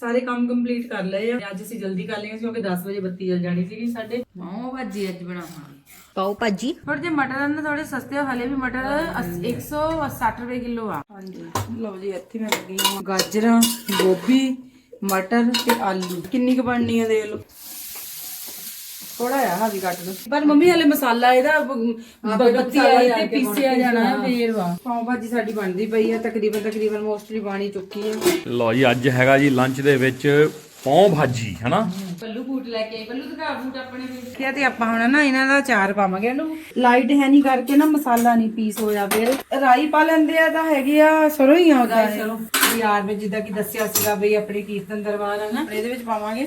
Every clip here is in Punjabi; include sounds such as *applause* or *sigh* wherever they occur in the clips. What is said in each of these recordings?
ਸਾਰੇ ਕੰਮ ਕੰਪਲੀਟ ਕਰ ਲਏ ਆ। ਅੱਜ ਅਸੀਂ ਜਲਦੀ ਕਰ ਲਏ ਕਿਉਂਕਿ 10 ਵਜੇ ਬੱਤੀ ਜਲ ਜਾਣੀ ਸੀਗੀ ਸਾਡੇ। ਮਾਂ ਭਾਜੀ ਅੱਜ ਬਣਾਵਾਂਗੇ। ਪਾਓ ਭਾਜੀ। ਥੋੜੇ ਜਿਹੇ ਮਟਰ ਹਨ ਥੋੜੇ ਸਸਤੇ ਆ, ਹਲੇ ਵੀ ਮਟਰ 160 ਰੁਪਏ ਕਿਲੋ ਆ। ਹਾਂਜੀ। ਲਓ ਜੀ ਇੱਥੇ ਮੈਂ ਲੱਗੀ ਹਾਂ। ਗਾਜਰਾਂ ਗੋਭੀ ਮਟਰ ਤੇ ਆਲੂ। ਕਿੰਨੀ ਕੁ ਬਣਨੀ ਆ ਦੇਖ ਲਓ। ਥੋੜਾ ਆ ਹਾਵੀ ਕੱਟ ਦੋ। ਪਰ ਮੰਮੀ ਹਲੇ ਮਸਾਲਾ ਇਹਦਾ ਬੱਤੀ ਆਈ ਤੇ ਪੀਸਿਆ ਜਾਣਾ ਹੈ ਫੇਰ ਵਾ। ਪਾਉ ਭਾਜੀ ਸਾਡੀ ਬਣਦੀ ਪਈ ਆ ਤਕਰੀਬਨ ਤਕਰੀਬਨ ਮੋਸਟਲੀ ਬਾਣੀ ਚੁੱਕੀ ਹੈ ਲਓ ਜੀ ਅੱਜ ਹੈਗਾ ਜੀ ਲੰਚ ਦੇ ਵਿੱਚ ਪੌਂ ਭਾਜੀ ਹਨਾ? ਬੱਲੂ ਬੂਟ ਲੈ ਕੇ ਆਈ। ਬੱਲੂ ਦਿਖਾ ਬੂਟ ਆਪਣੇ ਵੀ। ਕਿਹਾ ਤੇ ਆਪਾਂ ਹੁਣ ਨਾ ਇਹਨਾਂ ਦਾ ਚਾਰ ਪਾਵਾਂਗੇ ਇਹਨੂੰ ਲਾਈਟ ਹੈ ਨਹੀਂ ਕਰਕੇ ਨਾ ਮਸਾਲਾ ਨਹੀਂ ਪੀਸ ਹੋਇਆ ਫਿਰ। ਰਾਈ ਪਾ ਲੈਂਦੇ ਆ ਤਾਂ ਹੈਗੇ ਆ ਸਰੋਂ ਹੀ ਆ ਉਹਦਾ। ਚਲੋ ਯਾਰ ਮੈਂ ਜਿੱਦਾਂ ਕਿ ਦੱਸਿਆ ਸੀਗਾ ਬਈ ਆਪਣੇ ਕੀਰਤਨ ਦਰਬਾਰ ਹੈ ਨਾ ਇਹਦੇ ਵਿੱਚ ਪਾਵਾਂਗੇ।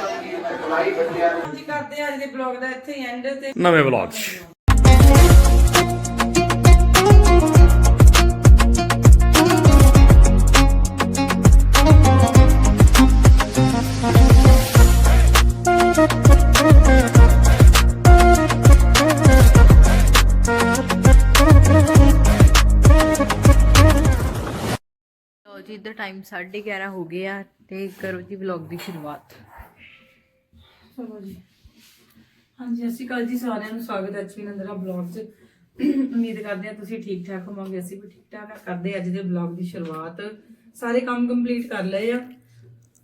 ਜੀ ਕਰਦੇ ਆ ਅੱਜ ਦੇ ਬਲੌਗ ਦਾ ਇੱਥੇ ਹੀ ਐਂਡ ਤੇ। ਨਵੇਂ ਵਲੌਗ 'ਚ। ਲੋ ਜੀ ਇਧਰ ਟਾਈਮ 11:30 ਹੋ ਗਏ ਆ ਤੇ ਕਰੋ ਜੀ ਵਲੌਗ ਦੀ ਸ਼ੁਰੂਆਤ। ਚਲੋ ਜੀ। ਹਾਂਜੀ ਅਸੀਂ ਕੱਲ ਜੀ, ਸਾਰਿਆਂ ਨੂੰ ਸਵਾਗਤ ਹੈ ਐਚਪੀ ਨੰਦਰਾ ਬਲੌਗ 'ਚ। ਉਮੀਦ ਕਰਦੇ ਹਾਂ ਤੁਸੀਂ ਠੀਕ ਠਾਕ ਹੋਵੋਗੇ, ਅਸੀਂ ਵੀ ਠੀਕ ਠਾਕ ਆ। ਕਰਦੇ ਅੱਜ ਦੇ ਬਲੌਗ ਦੀ ਸ਼ੁਰੂਆਤ। ਸਾਰੇ ਕੰਮ ਕੰਪਲੀਟ ਕਰ ਲਏ ਆ।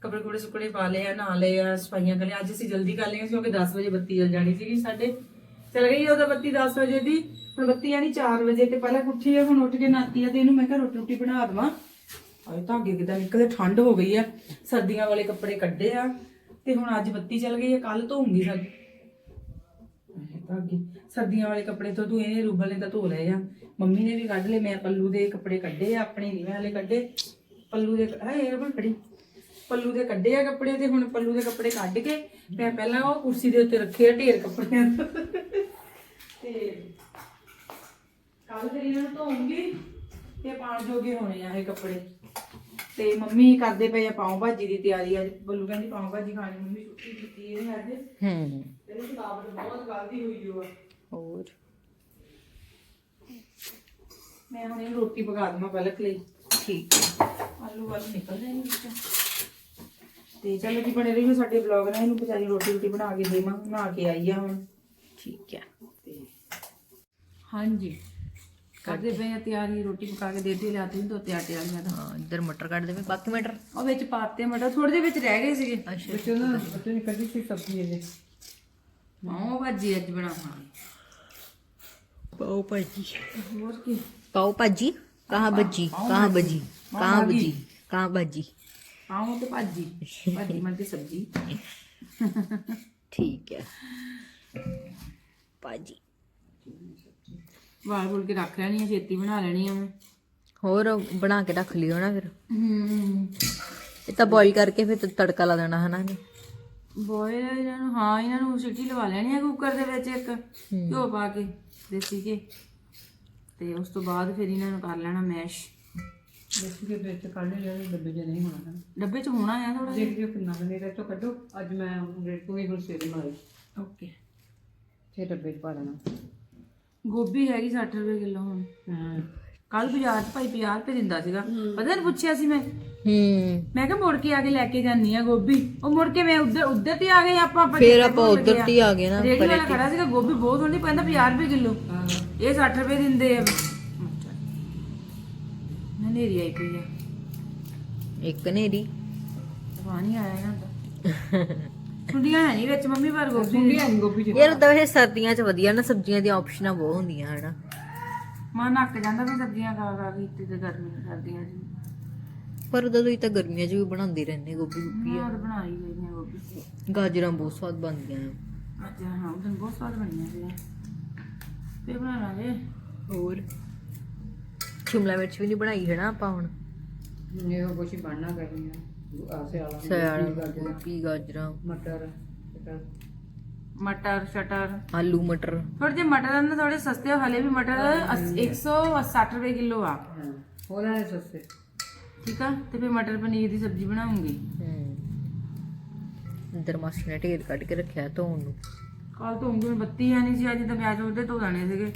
ਕੱਪੜੇ ਕੁੜੇ ਸੁੱਕਣੇ ਪਾ ਲਏ ਆ, ਨਹਾ ਲਏ ਆ, ਸਫਾਈਆਂ ਕਰ ਲਈਆਂ। ਅੱਜ ਅਸੀਂ ਜਲਦੀ ਕਰ ਲਈਆਂ ਕਿਉਂਕਿ 10 ਵਜੇ ਬੱਤੀ ਜਲ ਜਾਣੀ ਸੀਗੀ ਸਾਡੇ। ਚਲ ਗਈ ਉਹਦਾ ਬੱਤੀ 10 ਵਜੇ ਦੀ। ਹੁਣ ਬੱਤੀ ਆਣੀ 4 ਵਜੇ ਤੇ ਪਹਿਲਾਂ ਉੱਠੀ ਆ, ਹੁਣ ਉੱਠ ਕੇ ਨਾਤੀ ਆ ਤੇ ਇਹਨੂੰ ਮੈਂ ਕਿਹਾ ਰੋਟੀ ਰੋਟੀ ਬਣਾ ਦਵਾਂ। ਆਏ ਧਾਗੇ ਕਿਦਾਂ ਨਿਕਲਦੇ, ਠੰਡ ਹੋ ਗਈ ਆ। ਸਰਦੀਆਂ ਵਾਲੇ ਕੱਪੜੇ ਕੱਢੇ ਆ। ਤੇ ਹੁਣ ਅੱਜ ਬੱਤੀ ਚਲ ਗਈ ਆ ਕੱਲ ਧੋਉਂਗੀ ਸਾਡੀ ਧਾਗੇ, ਸਰਦੀਆਂ ਵਾਲੇ ਕੱਪੜੇ ਤੋਂ ਤੂੰ ਇਹਨੇ ਰੂਬਲ ਨੇ ਤਾਂ ਧੋ ਲਏ ਆ। ਮੰਮੀ ਨੇ ਵੀ ਕੱਢ ਲਏ, ਮੈਂ ਪੱਲੂ ਦੇ ਕੱਪੜੇ ਕੱਢੇ ਆ, ਆਪਣੇ ਨਹੀਂ ਮੈਂ ਕੱਢੇ। ਪੱਲੂ ਦੇ, ਹਾਏ, ਇਹ ਬਣ ਪੱਲੂ ਦੇ ਕੱਢੇ ਆ ਕੱਪੜੇ ਤੇ, ਹੁਣ ਪੱਲੂ ਦੇ ਕੱਪੜੇ ਕੱਢ ਕੇ ਮੈਂ ਪਹਿਲਾਂ ਉਹ ਕੁਰਸੀ ਦੇ ਉੱਤੇ ਰੱਖੇ ਆ ਢੇਰ ਕੱਪੜਿਆਂ ਦੇ। ਤੇ ਕੱਲ ਫਿਰ ਇਹਨਾਂ ਨੂੰ ਧੋਉਂਗੀ ਤੇ ਪਾਣ ਜੋਗੇ ਹੋਣੇ ਆ ਇਹ ਕੱਪੜੇ। ਤੇ ਮੰਮੀ ਕਰਦੇ ਪਏ ਆ ਪਾਉ ਭਾਜੀ ਦੀ ਤਿਆਰੀ ਅੱਜ। ਬੱਲੂ ਕਹਿੰਦੀ ਪਾਉ ਭਾਜੀ ਖਾਣੀ ਮੰਮੀ ਛੁੱਟੀ ਕੀਤੀ ਇਹਨੇ ਅੱਜ ਹੂੰ। ਤੇਰੀ ਥਕਾਵਟ ਬਹੁਤ ਗਲਦੀ ਹੋਈ ਓ ਆ। ਹੋਰ? ਮੈਂ ਹੁਣ ਇਹਨੂੰ ਰੋਟੀ ਪਕਾ ਦਵਾਂ ਪਲਕ ਲਈ। ਠੀਕ। ਹੈ ਆਲੂ ਵਾਲ ਨਿਕਲ ਨੇ ਵਿੱਚੋਂ। ਤੇ ਚਲੋ ਜੀ ਬਣੇ ਰਹੀਓ ਸਾਡੇ ਵਲੌਗ ਨਾਲ ਇਹਨੂੰ ਵਿਚਾਰੀ ਰੋਟੀ ਰੋਟੀ ਬਣਾ ਕੇ ਦੇਵਾਂ ਬਣਾ ਕੇ ਆਈ ਆ ਹੁਣ। ਠੀਕ ਹੈ ਹਾਂਜੀ। ਕਰਦੇ ਪਏ ਆ ਤਿਆਰੀ ਰੋਟੀ ਪਕਾ ਕੇ ਦੇਤੀ ਲਿਆਤੀ ਦੋ ਤੇ ਆਟੇ ਵਾਲੀਆਂ ਤਾਂ ਹਾਂ ਇੱਧਰ ਮਟਰ ਕੱਢ ਦੇਵੇਂ ਬਾਕੀ ਮਟਰ? ਉਹ ਵਿੱਚ ਪਾਤੇ ਮਟਰ ਥੋੜੇ ਜਿਹੇ ਵਿੱਚ ਰਹਿ ਗਏ ਸੀਗੇ। ਅੱਛਾ ਬੱਚੋ ਨਾ ਬੱਚੋ ਨੇ ਕੱਢੀ ਸੀ ਸਬਜ਼ੀ ਇਹਦੇ ਮਾਂ ਭਾਜੀ ਅੱਜ ਬਣਾਵਾਂਗੇ। ਪਾਓ ਭਾਜੀ। ਹੋਰ ਕੀ? ਪਾਓ ਭਾਜੀ ਕਹਾਂ ਬੱਜੀ ਕਹਾਂ ਬੱਜੀ ਕਹਾਂ ਬੱਜੀ ਕਹਾਂ ਭਾਜੀ। ਪਾਉ ਤੇ ਭਾਜੀ। ਭਾਜੀ ਮਨ ਤੇ ਸਬਜ਼ੀ। ਠੀਕ ਹੈ। ਭਾਜੀ। ਵਾਲ ਬੁਲ ਕੇ ਰੱਖ ਲੈਣੀ ਆ ਛੇਤੀ ਬਣਾ ਲੈਣੀ ਆ ਮੈਂ। ਹੋਰ ਬਣਾ ਕੇ ਰੱਖ ਲਿਓ ਨਾ ਫਿਰ। ਹੂੰ। ਇਹ ਤਾਂ ਬੋਇਲ ਕਰਕੇ ਫਿਰ ਤੜਕਾ ਲਾ ਦੇਣਾ ਹਨਾ ਜੀ ਬੋਇਲ ਇਹਨਾਂ ਨੂੰ ਹਾਂ ਇਹਨਾਂ ਨੂੰ ਸਿੱਟੀ ਲਵਾ ਲੈਣੀ ਆ ਕੁੱਕਰ ਦੇ ਵਿੱਚ ਇੱਕ ਘਿਓ ਪਾ ਕੇ ਦੇਸੀ ਘੀ। ਤੇ ਉਸ ਤੋਂ ਬਾਅਦ ਫਿਰ ਇਹਨਾਂ ਨੂੰ ਕਰ ਲੈਣਾ ਮੈਸ਼। ਦੇਖੀ ਦੇ ਵਿੱਚ ਕੱਢ ਲਿਆ ਡੱਬੇ ਜੇ ਨਹੀਂ ਹੋਣਾ। ਡੱਬੇ 'ਚ ਹੋਣਾ ਆ ਥੋੜਾ ਦੇਖ ਲਿਓ ਕਿੰਨਾ ਬਨੇਗਾ ਤੋਂ ਕੱਢੋ। ਅੱਜ ਮੈਂ ਰੇਟ ਤੋਂ ਹੀ ਹੁਣ ਸਵੇਰੇ ਮਾਰੀ ਓਕੇ। ਤੇ ਡੱਬੇ 'ਚ ਪਾ ਲੈਣਾ। ਗੋਭੀ ਹੈਗੀ 60 ਰੁਪਏ ਕਿਲੋ ਹੁਣ। ਹਾਂ। ਕੱਲ ਬਾਜ਼ਾਰ 'ਚ ਭਾਈ 50 ਰੁਪਏ ਦਿੰਦਾ ਸੀਗਾ। ਪਤਾ ਨਹੀਂ ਪੁੱਛਿਆ ਸੀ ਮੈਂ। ਹੂੰ। ਮੈਂ ਕਿਹਾ ਮੁੜ ਕੇ ਆ ਕੇ ਲੈ ਕੇ ਜਾਨੀ ਆ ਗੋਭੀ। ਉਹ ਮੁੜ ਕੇ ਮੈਂ ਉੱਧਰ ਉੱਧਰ ਤੇ ਆ ਗਏ ਆਪਾਂ ਫਿਰ ਆਪਾਂ ਉਧਰ। ਤੇ ਆ ਗਏ ਨਾ ਰੇੜੀ ਵਾਲਾ ਖੜਾ ਸੀਗਾ ਗੋਭੀ ਬਹੁਤ ਹੁੰਦੀ ਪੈਂਦਾ 50 ਰੁਪਏ ਕਿਲੋ। ਇਹ 60 ਰੁਪਏ ਦਿੰਦੇ ਆ। ਨੇਰੀ ਆਈ ਪਈ ਆ। ਇੱਕ ਨੇਰੀ ਪਾਣੀ ਆਇਆ ਦਾ। *laughs* ਸੁੰਡੀਆਂ ਹੈ ਨਹੀਂ ਵਿੱਚ ਮੰਮੀ ਪਰ ਗੋਭੀ ਨਹੀਂ ਗੋਭੀ ਚ ਯਾਰ ਤਾਂ ਇਹ ਸਰਦੀਆਂ 'ਚ ਵਧੀਆ ਨਾ ਸਬਜ਼ੀਆਂ ਦੀਆਂ ਆਪਸ਼ਨਾਂ ਬਹੁਤ ਹੁੰਦੀਆਂ ਹਨਾ। ਮਾਂ ਨੱਕ ਜਾਂਦਾ ਵੀ ਸਬਜ਼ੀਆਂ ਖਾ ਖਾ ਕੇ ਇੱਥੇ ਤੇ ਗਰਮੀ ਸਰਦੀਆਂ ਚ ਪਰ ਉਦੋਂ ਹੀ ਤਾਂ ਗਰਮੀਆਂ 'ਚ ਵੀ ਬਣਾਉਂਦੇ ਰਹਿੰਦੇ ਗੋਭੀ ਗੁੱਪੀ ਮੈਂ ਤਾਂ ਬਣਾਈ ਗਈ ਨੇ ਗੋਭੀ। ਗਾਜਰਾਂ ਬਹੁਤ ਸਵਾਦ ਬਣਦੀਆਂ ਆ। ਅੱਜ ਹਾਂ ਉਹ ਦਿਨ ਬਹੁਤ ਸਵਾਦ ਬਣੀਆਂ ਸੀ। ਫੇਰ ਬਣਾ ਲਾਂਗੇ। ਹੋਰ? ਸ਼ਿਮਲਾ ਮਿਰਚ ਵੀ ਨਹੀਂ ਬਣਾਈ ਹੈ ਨਾ ਆਪਾਂ ਹੁਣ? ਇਹ ਕੁਛ ਹੀ ਬਣਨਾ ਕਰਨੀ ਸਿਆਲਾ ਗੋਭੀ ਗਾਜਰਾਂ। ਮਟਰ ਮਟਰ ਸ਼ਟਰ। ਆਲੂ ਮਟਰ। ਥੋੜੇ ਜਿਹੇ ਮਟਰ ਹਨ ਥੋੜੇ ਸਸਤੇ ਆ ਹਲੇ ਵੀ ਮਟਰ 160 ਰੁਪਏ ਕਿਲੋ ਆ। ਉਹਨਾਂ ਨੇ ਸਸਤੇ। ਠੀਕ ਆ ਤੇ ਫਿਰ ਮਟਰ ਪਨੀਰ ਦੀ ਸਬਜ਼ੀ ਬਣਾਉਂਗੀ। ਹੂੰ। ਅੰਦਰ ਮਾਸੀ ਨੇ ਢੇਰ ਕੱਢ ਕੇ ਰੱਖਿਆ ਧੋਣ ਨੂੰ। ਕੱਲ ਤੋਂ ਉਂਗਲ ਬੱਤੀ ਹੈ ਨਹੀਂ ਸੀ ਅੱਜ ਤਾਂ ਵਿਆਜ ਉਹਦੇ ਧੋ ਜਾਣੇ ਸੀਗੇ।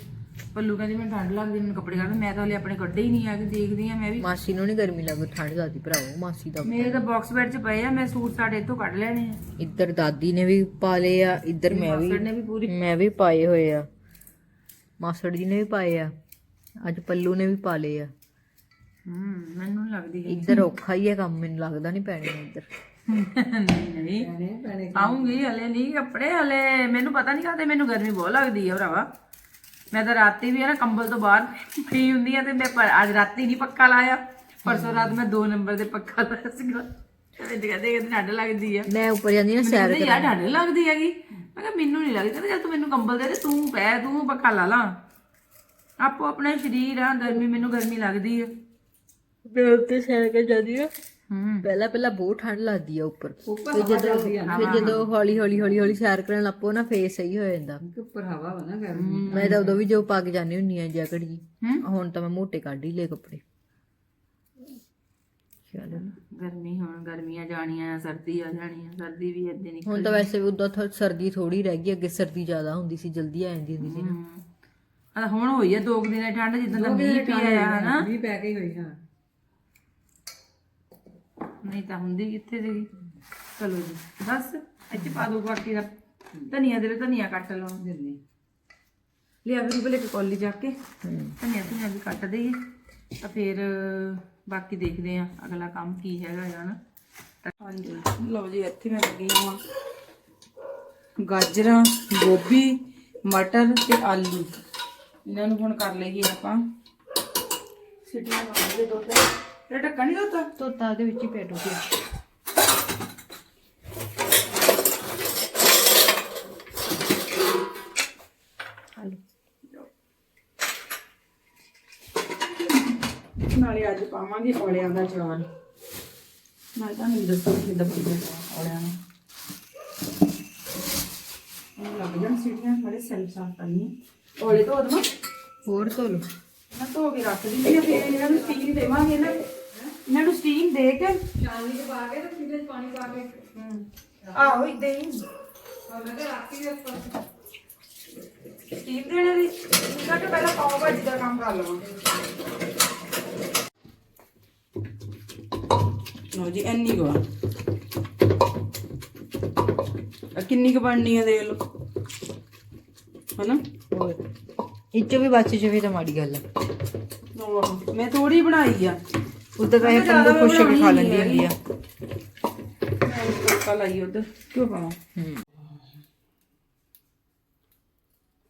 ਪੱਲੂ ਕਹਿੰਦੀ ਮੈਨੂੰ ਠੰਡ ਲੱਗਦੀ ਮੈਨੂੰ ਕੱਪੜੇ ਕੱਢ ਮੈਂ ਤਾਂ ਹਲੇ ਆਪਣੇ ਕੱਢੇ ਹੀ ਨਹੀਂ ਆ ਕੇ ਦੇਖਦੀ ਆ ਮੈਂ ਵੀ। ਮਾਸੀ ਨੂੰ ਨਹੀਂ ਗਰਮੀ ਲੱਗਦੀ ਠੰਡ ਲੱਗਦੀ ਭਰਾਵੋ ਮਾਸੀ ਦਾ ਮੇਰੇ ਤਾਂ ਬਾਕਸ ਬੈਡ 'ਚ ਪਏ ਆ ਮੈਂ ਸੂਟ ਸਾਡੇ ਇੱਥੋਂ ਕੱਢ ਲੈਣੇ ਆ। ਇੱਧਰ ਦਾਦੀ ਨੇ ਵੀ ਪਾ ਲਏ ਆ ਇੱਧਰ ਮੈਂ ਵੀ ਮਾਸੜ ਨੇ ਵੀ ਪੂਰੀ ਮੈਂ ਵੀ ਪਾਏ ਹੋਏ ਆ। ਮਾਸੜ ਜੀ ਨੇ ਵੀ ਪਾਏ ਆ ਅੱਜ ਪੱਲੂ ਨੇ ਵੀ ਪਾ ਲਏ ਆ। ਹੂੰ ਮੈਨੂੰ ਨੀ ਲੱਗਦੀ ਹੈ ਇੱਧਰ ਔਖਾ ਹੀ ਹੈ ਕੰਮ ਮੈਨੂੰ ਲੱਗਦਾ ਨਹੀਂ ਪੈਣੇ ਇੱਧਰ। ਨਹੀਂ ਨਹੀਂ। ਆਉਂਗੀ ਹਲੇ ਨਹੀਂ ਕੱਪੜੇ ਹਲੇ ਮੈਨੂੰ ਪਤਾ ਨਹੀਂ ਕਾਤੇ ਮੈਨੂੰ ਗਰਮੀ ਬਹੁਤ ਲੱਗਦੀ ਹੈ ਭਰਾਵਾ। ਮੈਂ ਤਾਂ ਰਾਤੀ ਵੀ ਹੈ ਨਾ ਕੰਬਲ ਤੋਂ ਬਾਹਰ ਪਈ ਹੁੰਦੀ ਆ ਤੇ ਮੈਂ ਪ- ਅੱਜ ਰਾਤੀ ਨਹੀਂ ਪੱਕਾ ਲਾਇਆ। ਪਰਸੋਂ ਰਾਤ ਮੈਂ 2 ਨੰਬਰ ਦੇ ਪੱਕਾ ਲਾਇਆ ਸੀਗਾ। ਤੇ ਕਹਿੰਦੇ ਕਹਿੰਦੇ ਠੰਡ ਲੱਗਦੀ ਆ। ਮੈਂ ਉੱਪਰ ਜਾਂਦੀ ਨਾ ਸੈਰ ਕਹਿੰਦੇ ਯਾਰ ਠੰਡ ਲੱਗਦੀ ਹੈਗੀ। ਮੈਂ ਕਿਹਾ ਮੈਨੂੰ ਨਹੀਂ ਲੱਗਦੀ। ਕਹਿੰਦੇ ਜਦ ਤੂੰ ਮੈਨੂੰ ਕੰਬਲ ਦੇ ਦੇ ਤੂੰ ਪੈ ਤੂੰ ਪੱਕਾ ਲਾ ਲਾ। ਆਪੋ ਆਪਣਾ ਸਰੀਰ ਆ ਗਰਮੀ ਮੈਨੂੰ ਗਰਮੀ ਲੱਗਦੀ ਆ। ਮੈਂ ਉੱਤੇ ਸੈਰ ਕਰ ਜਾਂਦੀ ਆ। ਪਹਿਲਾਂ ਪਹਿਲਾਂ ਬਹੁਤ ਠੰਡ ਲੱਗਦੀ ਆ ਉੱਪਰ। ਫਿਰ ਜਦੋਂ ਫਿਰ ਜਦੋਂ ਹੌਲੀ ਹੌਲੀ ਹੌਲੀ ਹੌਲੀ ਸੈਰ ਕਰਨ ਲੱਪੋ ਨਾ ਫੇਸ ਸਹੀ ਹੋ ਜਾਂਦਾ। ਉੱਪਰ ਹਵਾ ਵਾ ਨਾ ਗਰਮੀ ਮੈਂ ਤਾਂ ਉਦੋਂ ਵੀ ਜੋ ਪਾ ਕੇ ਜਾਂਦੀ ਹੁੰਨੀ ਆ ਜੈਕਟ ਜੀ। ਹੂੰ। ਹੁਣ ਤਾਂ ਮੈਂ ਮੋਟੇ ਕੱਢ ਹੀ ਲਏ ਕੱਪੜੇ। ਚਲੋ। ਗਰਮੀ ਹੁਣ ਗਰਮੀਆਂ ਜਾਣੀਆਂ ਆ ਸਰਦੀ ਆ ਜਾਣੀ ਆ ਸਰਦੀ ਵੀ ਏਦਾਂ ਨਹੀਂ ਹੁਣ ਤਾਂ ਵੈਸੇ ਵੀ ਉਦੋਂ ਥੋ- ਸਰਦੀ ਥੋੜੀ ਰਹਿ ਗਈ ਅੱਗੇ ਸਰਦੀ ਜ਼ਿਆਦਾ ਹੁੰਦੀ ਸੀ ਜਲਦੀ ਆ ਜਾਂਦੀ ਹੁੰਦੀ ਸੀ ਨਾ। ਹੁਣ ਹੋਈ ਆ ਦੋ ਕੁ ਦਿਨ ਠੰਡ ਜਿੱਦਾਂ ਦਾ ਮੀਂਹ ਪਿਆ ਆ ਹਨਾ? ਵੀ ਪੈ ਕੇ ਹੋਈ ਹਾਂ। ਨਹੀਂ ਤਾਂ ਹੁੰਦੀ ਕਿੱਥੇ ਸੀਗੀ? ਚਲੋ ਜੀ ਬਸ ਇੱਥੇ ਪਾ ਦੋ ਬਾਕੀ ਦਾ। ਧਨੀਆ ਦੇ ਲਓ, ਧਨੀਆ ਕੱਟ ਲਓ। ਦਿੰਦੀ। ਲਿਆ ਵੀ ਰੁਪਏ ਲੈ ਕੇ ਕੌਲੀ ਜਾ ਕੇ। ਧਨੀਆ ਧਨੀਆ ਵੀ ਕੱਟ ਦੇਈਏ। ਤਾਂ ਫਿਰ ਬਾਕੀ ਦੇਖਦੇ ਆ ਅਗਲਾ ਕੰਮ ਕੀ ਹੈਗਾ ਨਾ। ਹਾਂਜੀ। ਲਓ ਜੀ ਇੱਥੇ ਮੈਂ ਲੱਗੀ ਹਾਂ। ਗਾਜਰਾਂ ਗੋਭੀ ਮਟਰ ਤੇ ਆਲੂ। ਇਹਨਾਂ ਨੂੰ ਹੁਣ ਕਰ ਲਈਏ ਆਪਾਂ। ਸਿੱਟੀਆਂ ਮਾਰਦੇ ਦੋ ਤੇ ਇਹ ਢੱਕਣ ਨਹੀਂ ਦਿੱਤਾ? ਤੋਤਾ ਉਹਦੇ ਵਿੱਚ ਹੀ ਪੈਟੋ ਕੇ ਨਾਲੇ ਅੱਜ ਪਾਵਾਂਗੇ ਔਲਿਆਂ ਦਾ ਚਾਵਲ ਮੈਂ ਤੁਹਾਨੂੰ ਦੱਸਾਂ ਕਿੱਦਾਂ ਬਣਦਾ ਔਲਿਆਂ ਨੂੰ। ਇਹ ਲੱਗ ਜਾਣ ਸੀਟੀਆਂ ਬੜੇ ਸੈਲ ਸਾਫ਼ ਕਰਨੀ। ਔਲੇ ਤੋਂ ਦਮਾ ਹੋਰ ਧੋ ਲਓ। ਮੈਂ ਧੋ ਕੇ ਰੱਖ ਦਿੰਦੀ ਆ ਫਿਰ ਇਹਨਾਂ ਨੂੰ ਸਟੀਮ ਦੇਵਾਂਗੇ ਨਾ। ਇਹਨਾਂ ਨੂੰ ਸਟੀਮ ਦੇ ਕੇ। ਚਾਂਦੀ ਚ ਪਾ ਕੇ ਤੇ ਫਿਰ ਚ ਪਾਣੀ ਪਾ ਕੇ। ਹੂੰ। ਆਹੋ ਇਦਾਂ ਹੀ। ਮੈਂ ਤਾਂ ਰਾਤੀ ਦੇ ਉੱਪਰ ਸਟੀਮ ਦੇਣੇ ਦੀ ਇਹਨਾਂ ਤੋਂ ਪਹਿਲਾਂ ਪਾਓ ਭਾਜੀ ਦਾ ਕੰਮ ਕਰ ਲਵਾਂਗੇ ਲਓ ਜੀ ਇੰਨੀ ਕੁ ਆ। ਕਿੰਨੀ ਕੁ ਬਣਨੀ ਆ ਦੇਖ ਲਓ। ਹਨਾ? ਹੋਰ। ਇਹ 'ਚੋਂ ਵੀ ਬਚ ਜਾਵੇ ਤਾਂ ਮਾੜੀ ਗੱਲ ਆ। ਮੈਂ ਥੋੜੀ ਬਣਾਈ ਆ। ਉਧਰ ਵੈਸੇ ਪੱਲੂ ਖੁਸ਼ ਹੋ ਕੇ ਖਾ ਲੈਂਦੀ ਹੁੰਦੀ ਆ। ਮੈਂ ਤੜਕਾ ਲਾਈ ਉਧਰ। ਕਿਉਂ ਪਾਵਾਂ? ਹੂੰ।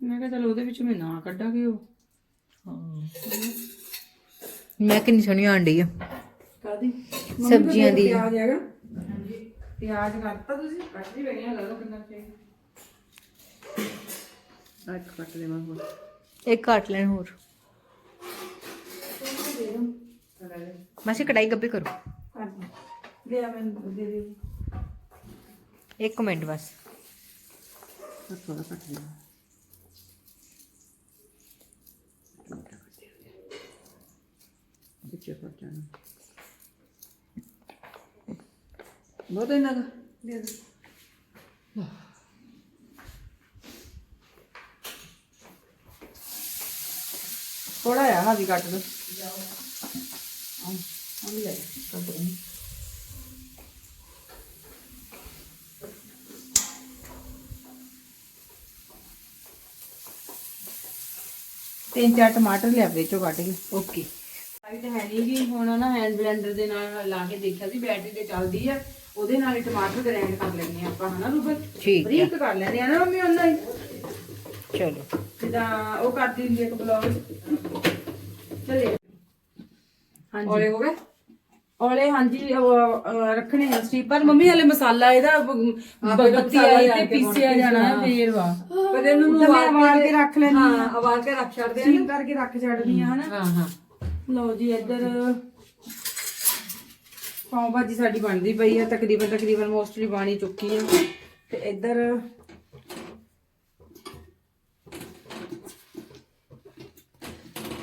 ਮੈਂ ਕਿਹਾ ਚਲ ਉਹਦੇ ਵਿੱਚ ਮੈਂ ਨਾ ਕੱਢਾਂਗੇ ਉਹ। ਮੈਂ ਕਿੰਨੀ ਸੋਹਣੀ ਆਂਡੀ ਆ। ਕਾਦੀ ਸਬਜ਼ੀਆਂ ਦੀ। ਪਿਆਜ਼ ਹੈਗਾ। ਹਾਂਜੀ ਪਿਆਜ਼ ਕਰਤਾ ਤੁਸੀਂ? ਕੱਟ ਹੀ ਬਗਿਆ ਲਾ ਲਓ ਕਿੰਨਾ ਚਾਹੀਦਾ। ਅੱਜ ਕੱਟ ਦੇਵਾਂ ਹੋਰ। ਇੱਕ ਕੱਟ ਲੈਣ ਹੋਰ। ਮਾਸੀ ਕੜਾਈ ਗੱਬੇ ਕਰੋ। ਕਰ ਦੇ ਦੇ ਆ ਮੈਨੂੰ ਦੇ ਦੇ। ਇੱਕ ਮਿੰਟ ਬਸ। ਥੋੜਾ ਕੱਟ ਦੇ ਵਿੱਚੇ ਕੱਟ ਜਾਣਾ ਬਹੁਤ ਇਹਨਾਂ ਦਾ ਦੇ ਦੇ। ਥੋੜਾ ਆ ਹਾਂ ਵੀ ਕੱਟ ਦੋ ਤਿੰਨ ਚਾਰ ਟਮਾਟਰ ਲਿਆ ਵਿੱਚੋਂ ਕੱਢ ਕੇ। ਓਕੇ। ਲਾਈਟ ਹੈ ਨਹੀਂ ਗੀ ਹੁਣ ਨਾ ਹੈਂਡ ਬਲੈਂਡਰ ਦੇ ਨਾਲ ਲਾ ਕੇ ਦੇਖਿਆ ਸੀ ਬੈਟਰੀ ਤੇ ਚੱਲਦੀ ਆ। ਉਹਦੇ ਨਾਲ ਹੀ ਟਮਾਟਰ ਗ੍ਰਾਈਂਡ ਕਰ ਲੈਣੇ ਆਪਾਂ ਹਨਾ ਰੂਬਲ? ਠੀਕ ਬਰੀਕ ਕਰ ਲੈਣੇ ਆ ਨਾ ਮੰਮੀ ਉਹਨਾਂ ਹੀ। ਚਲੋ। ਜਿੱਦਾਂ ਉਹ ਕਰਦੀ ਹੁੰਦੀ ਇੱਕ ਬਲੌਗ ਚਲੇ। ਔਲੇ ਹੋ ਗਏ? ਔਲੇ ਹਾਂਜੀ ਉਹ, ਅਹ, ਰੱਖਣੇ ਆ ਸਟੀਪ ਪਰ ਮੰਮੀ ਹਲੇ ਮਸਾਲਾ ਇਹਦਾ ਬੱਤੀ ਆਈ ਤੇ ਪੀਸਿਆ ਜਾਣਾ ਹੈ ਫੇਰ ਵਾ। ਪਰ ਇਹਨੂੰ ਮੈਂ ਉਬਾਲ ਕੇ ਰੱਖ ਲੈਣੀ ਹਾਂ ਉਬਾਲ ਕੇ ਰੱਖ ਛੱਡਦੇ ਆ ਕਰਕੇ ਰੱਖ ਛੱਡਦੀ ਆ ਹਨਾ? ਹਾਂ ਹਾਂ। ਲਓ ਜੀ ਇੱਧਰ ਪਾਉ ਭਾਜੀ ਸਾਡੀ ਬਣਦੀ ਪਈ ਆ। ਤਕਰੀਬਨ ਤਕਰੀਬਨ ਮੋਸਟਲੀ ਬਾਣੀ ਚੁੱਕੀ ਆ। ਤੇ ਇੱਧਰ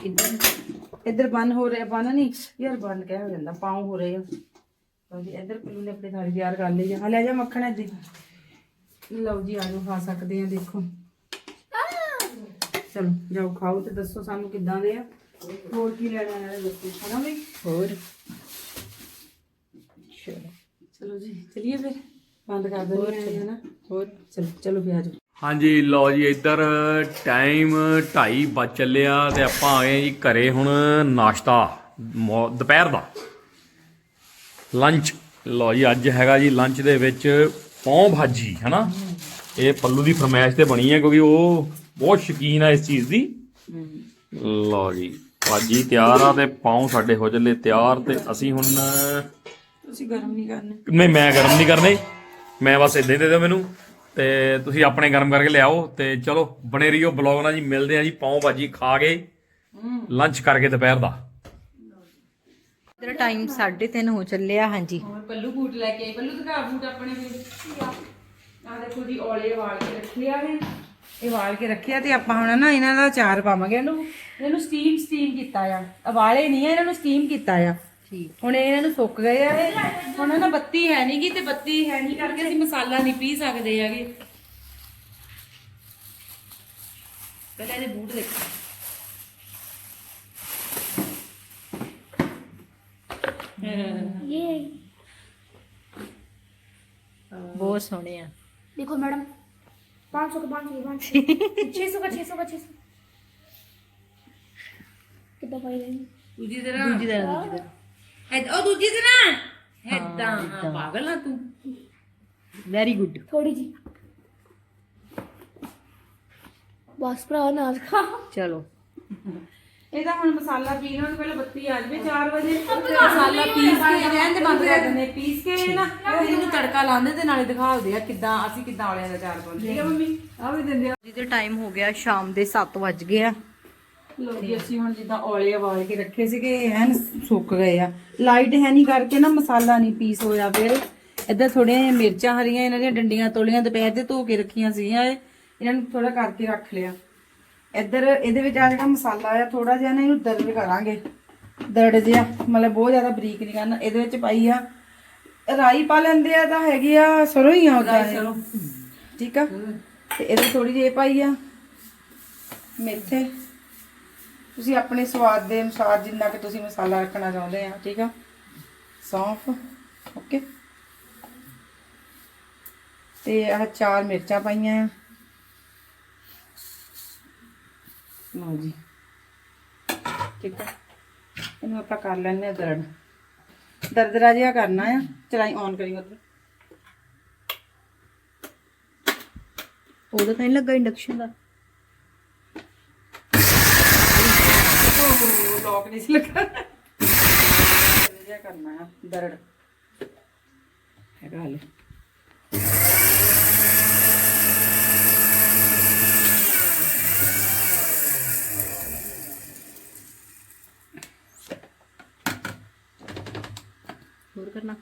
ਇੱਧਰ ਇੱਧਰ ਬਨ ਹੋ ਰਿਹਾ ਬਨ ਨਹੀਂ। ਯਾਰ ਬਨ ਕਹਿ ਹੋ ਜਾਂਦਾ ਪਾਉ ਹੋ ਰਹੇ ਆ। ਹਾਂਜੀ ਇੱਧਰ ਪੱਲੂ ਨੇ ਆਪਣੀ ਥਾਲੀ ਤਿਆਰ ਕਰ ਲਈ ਆ। ਲੈ ਜਾ ਮੱਖਣ ਇੱਥੇ ਲਓ ਜੀ ਆਜੋ ਖਾ ਸਕਦੇ ਆ ਦੇਖੋ। ਚਲੋ ਜਾਓ ਖਾਓ ਤੇ ਦੱਸੋ ਸਾਨੂੰ ਕਿੱਦਾਂ ਦੇ ਆ। ਹੋਰ ਕੀ ਲੈਣਾ ਹੈ ਦੱਸੋ। ਹਨਾ ਬਈ ਹੋਰ। ਚਲੋ ਜੀ ਚਲਿਏ ਫਿਰ। ਬੰਦ ਕਰ ਦਿੰਦੇ ਨਾ? ਹੋਰ। ਚਲੋ ਚਲੋ ਫਿਰ ਆਜੋ ਹਾਂਜੀ ਲਓ ਜੀ ਇੱਧਰ ਟਾਈਮ 2:30 ਵੱਜ ਚੱਲਿਆ ਤੇ ਆਪਾਂ ਆ ਗਏ ਜੀ ਘਰੇ ਹੁਣ ਨਾਸ਼ਤਾ ਦੁਪਹਿਰ ਦਾ। ਲੰਚ ਲਓ ਜੀ ਅੱਜ ਹੈਗਾ ਜੀ ਲੰਚ ਦੇ ਵਿੱਚ ਪੌਂ ਭਾਜੀ ਹਨਾ? ਇਹ ਪੱਲੂ ਦੀ ਫਰਮਾਇਸ਼ ਤੇ ਬਣੀ ਹੈ ਕਿਉਂਕਿ ਉਹ ਬਹੁਤ ਸ਼ੌਕੀਨ ਆ ਇਸ ਚੀਜ਼ ਦੀ। ਲਓ ਜੀ ਭਾਜੀ ਤਿਆਰ ਆ ਤੇ ਪੌਂ ਸਾਡੇ ਹੋ ਚੱਲੇ ਤਿਆਰ ਤੇ ਅਸੀਂ ਹੁਣ ਤੁਸੀਂ ਗਰਮ ਨਹੀਂ ਕਰਨੇ। ਨਹੀਂ ਮੈਂ ਗਰਮ ਨਹੀਂ ਕਰਨੇ। ਮੈਂ ਬਸ ਇਦਾਂ ਹੀ ਦੇ ਦਿਓ ਮੈਨੂੰ। ਤੇ ਤੁਸੀਂ ਆਪਣੇ ਗਰਮ ਕਰਕੇ ਲਿਆਓ ਤੇ ਚਲੋ ਬਣੇ ਰਹੀਓ ਬਲੌਗ ਨਾਲ ਜੀ ਮਿਲਦੇ ਆ ਜੀ ਪਾਉ ਭਾਜੀ ਖਾ ਕੇ ਲੰਚ ਕਰਕੇ ਦੁਪਹਿਰ ਦਾ। ਇਧਰ ਟਾਈਮ 3:30 ਹੋ ਚੱਲਿਆ ਹਾਂਜੀ। ਹੋਰ ਪੱਲੂ ਬੂਟ ਲੈ ਕੇ ਆਈ। ਪੱਲੂ ਦਿਖਾ ਬੂਟ ਆਪਣੇ ਵੀ ਆ ਦੇਖੋ ਜੀ ਔਲੇ ਵਾਲ ਕੇ ਰੱਖੇ ਆ ਇਹ। ਇਹ ਵਾਲ ਕੇ ਰੱਖਿਆ ਤੇ ਆਪਾਂ ਹੁਣ ਨਾ ਇਹਨਾਂ ਦਾ ਚਾਰ ਪਾਵਾਂਗੇ। ਇਹਨੂੰ ਇਹਨੂੰ ਸਟੀਮ ਸਟੀਮ ਕੀਤਾ ਆ। ਆ ਵਾਲੇ ਨਹੀਂ ਆ ਇਹਨਾਂ ਨੂੰ ਸਟੀਮ ਕੀਤਾ ਆ। ਠੀਕ। ਹੁਣ ਇਹਨਾਂ ਨੂੰ ਸੁੱਕ ਗਏ ਆ ਇਹ। ਹੁਣ ਨਾ ਬੱਤੀ ਹੈ ਨਹੀਂਗੀ ਤੇ ਬੱਤੀ ਹੈ ਨਹੀਂ ਕਰਕੇ ਅਸੀਂ ਮਸਾਲਾ ਨਹੀਂ ਪੀ ਸਕਦੇ ਹੈਗੇ। ਪਹਿਲਾਂ ਇਹਦੇ ਬੂਟ ਦੇਖੋ। ਬਹੁਤ ਸੋਹਣੇ ਆ। ਦੇਖੋ ਮੈਡਮ 500 ਦਾ 500 ਦਾ 600 ਦਾ 600 ਦਾ 600 ਕਿੱਦਾਂ ਪਾਈ ਲੈਣੀ ਦੂਜੀ ਤਰ੍ਹਾਂ। ਦੂਜੀ ਤਰ੍ਹਾਂ ਦੂਜੀ ਐਦ ਉਹ ਦੂਜੀ ਤਰ੍ਹਾਂ? ਐਦਾਂ ਹਾਂ, ਪਾਗਲ ਆ ਤੂੰ। ਵੈਰੀ ਗੁੱਡ ਥੋੜੀ ਜੀ ਬਸ ਭਰਾ ਨਾਲ ਖਾ। ਚਲੋ। ਇਹਦਾ ਹੁਣ ਮਸਾਲਾ ਪੀਣ ਨੂੰ ਪਹਿਲਾਂ ਬੱਤੀ ਆ ਜਾਵੇ 4 ਵਜੇ। ਫਿਰ ਮਸਾਲਾ ਪੀਸ ਕੇ ਰਹਿਣ ਦੇ ਬੰਦ ਕਰ ਦਿੰਦੇ ਪੀਸ ਕੇ ਨਾ। ਫਿਰ ਇਹਨੂੰ ਤੜਕਾ ਲਾਉਂਦੇ ਤੇ ਨਾਲੇ ਦਿਖਾਉਂਦੇ ਆ ਕਿਦਾਂ ਅਸੀਂ ਕਿਦਾਂ ਔਲਿਆਂ ਦਾ ਚਾਰ ਪਾਉਂਦੇ। ਠੀਕ ਹੈ ਮੰਮੀ। ਜਿਹਦੇ ਟਾਈਮ ਹੋ ਗਿਆ ਸ਼ਾਮ ਦੇ 7 ਵੱਜ ਗਏ ਆ। ਲੋ ਜੀ ਅਸੀਂ ਹੁਣ ਜਿੱਦਾਂ ਔਲੇ ਵਾਲ ਕੇ ਰੱਖੇ ਸੀਗੇ ਐਨ ਸੁੱਕ ਗਏ ਆ। ਲਾਈਟ ਹੈ ਨਹੀਂ ਕਰਕੇ ਨਾ ਮਸਾਲਾ ਨਹੀਂ ਪੀਸ ਹੋਇਆ ਫਿਰ। ਇੱਧਰ ਥੋੜੀਆਂ ਜਿਹੀਆਂ ਮਿਰਚਾਂ ਹਰੀਆਂ ਇਹਨਾਂ ਦੀਆਂ ਡੰਡੀਆਂ ਤੋਲੀਆਂ ਦੁਪਹਿਰ ਦੇ ਧੋ ਕੇ ਰੱਖੀਆਂ ਸੀਗੀਆਂ ਇਹ। ਇਹਨਾਂ ਨੂੰ ਥੋੜਾ ਕਰਕੇ ਰੱਖ ਲਿਆ। ਇੱਧਰ ਇਹਦੇ ਵਿੱਚ ਆ ਜਿਹੜਾ ਮਸਾਲਾ ਆ ਥੋੜਾ ਜਿਹਾ ਨਾ ਇਹਨੂੰ ਦਰੜ ਕਰਾਂਗੇ। ਦਰੜ ਜਿਹਾ ਮਤਲਬ ਬਹੁਤ ਜ਼ਿਆਦਾ ਬਰੀਕ ਨਹੀਂ ਕਰਨਾ। ਇਹਦੇ ਵਿੱਚ ਪਾਈ ਆ ਰਾਈ ਪਾ ਲੈਂਦੇ ਆ ਤਾਂ ਹੈਗੀ ਆ ਸਰੋਂ ਹੀ ਆ ਉਹਦਾ। ਠੀਕ ਆ? ਤੇ ਇਹਦੇ ਥੋੜੀ ਜਿਹੀ ਪਾਈ ਆ ਮੇਥੇ। ਤੁਸੀਂ ਆਪਣੇ ਸਵਾਦ ਦੇ ਅਨੁਸਾਰ ਜਿੰਨਾ ਕਿ ਤੁਸੀਂ ਮਸਾਲਾ ਰੱਖਣਾ ਚਾਹੁੰਦੇ ਆ, ਠੀਕ ਆ? ਸੌਂਫ, ਓਕੇ। ਤੇ ਆਹ ਚਾਰ ਮਿਰਚਾਂ ਪਾਈਆਂ ਆ। ਲਓ ਜੀ। ਠੀਕ ਆ। ਇਹਨੂੰ ਆਪਾਂ ਕਰ ਲੈਣੇ ਆ ਦਰੜ। ਦਰਦਰਾ ਜਿਹਾ ਕਰਨਾ ਆ। ਚਲਾਈ ਔਨ ਕਰੀ ਉਧਰ। ਉਹਦਾ ਤਾਂ ਨਹੀਂ ਲੱਗਾ ਇੰਡਕਸ਼ਨ ਦਾ ਉਹ ਲੋਕ ਨਹੀਂ ਸੀ ਲੱਗਾ। ਜਿਹਾ ਕਰਨਾ ਆ ਦਰੜ। ਹੈਗਾ ਹਲੇ। ਹੋਰ ਕਰਨਾ?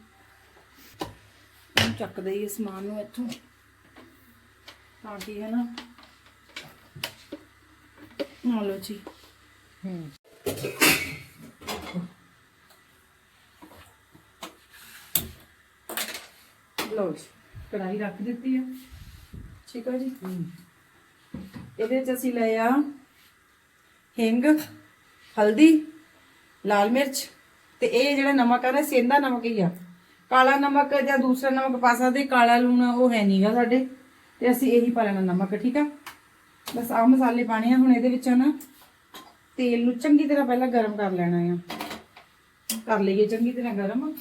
ਇਹਨੂੰ ਚੱਕ ਦਈਏ ਸਮਾਨ ਨੂੰ ਇੱਥੋਂ। ਤਾਂ ਕਿ ਹੈ ਨਾ। ਨਾ ਲਓ ਜੀ। ਹੂੰ। ਲਓ ਜੀ। ਕੜਾਈ ਰੱਖ ਦਿੱਤੀ ਆ। ਠੀਕ ਆ ਜੀ? ਇਹਦੇ ਚ ਅਸੀਂ ਲਏ ਹਿੰਗ, ਹਲਦੀ, ਲਾਲ ਮਿਰਚ ਤੇ ਇਹ ਜਿਹੜਾ ਨਮਕ ਆ ਨਾ, ਸੇਂਦਾ ਨਮਕ ਹੀ ਆ। ਕਾਲਾ ਨਮਕ ਜਾਂ ਦੂਸਰਾ ਨਮਕ ਪਾ ਸਕਦੇ, ਕਾਲਾ ਲੂਣ ਉਹ ਹੈ ਨਹੀਂਗਾ ਸਾਡੇ। ਤੇ ਅਸੀਂ ਇਹੀ ਪਾ ਲੈਣਾ ਨਮਕ, ਠੀਕ ਆ? ਬਸ ਆ ਮਸਾਲੇ ਪਾਣੇ ਆ ਹੁਣ ਇਹਦੇ ਵਿੱਚ ਨਾ ਤੇਲ ਨੂੰ ਚੰਗੀ ਤਰ੍ਹਾਂ ਪਹਿਲਾਂ ਗਰਮ ਕਰ ਲੈਣਾ ਆ। ਕਰ ਲਈਏ ਚੰਗੀ ਤਰ੍ਹਾਂ ਗਰਮ।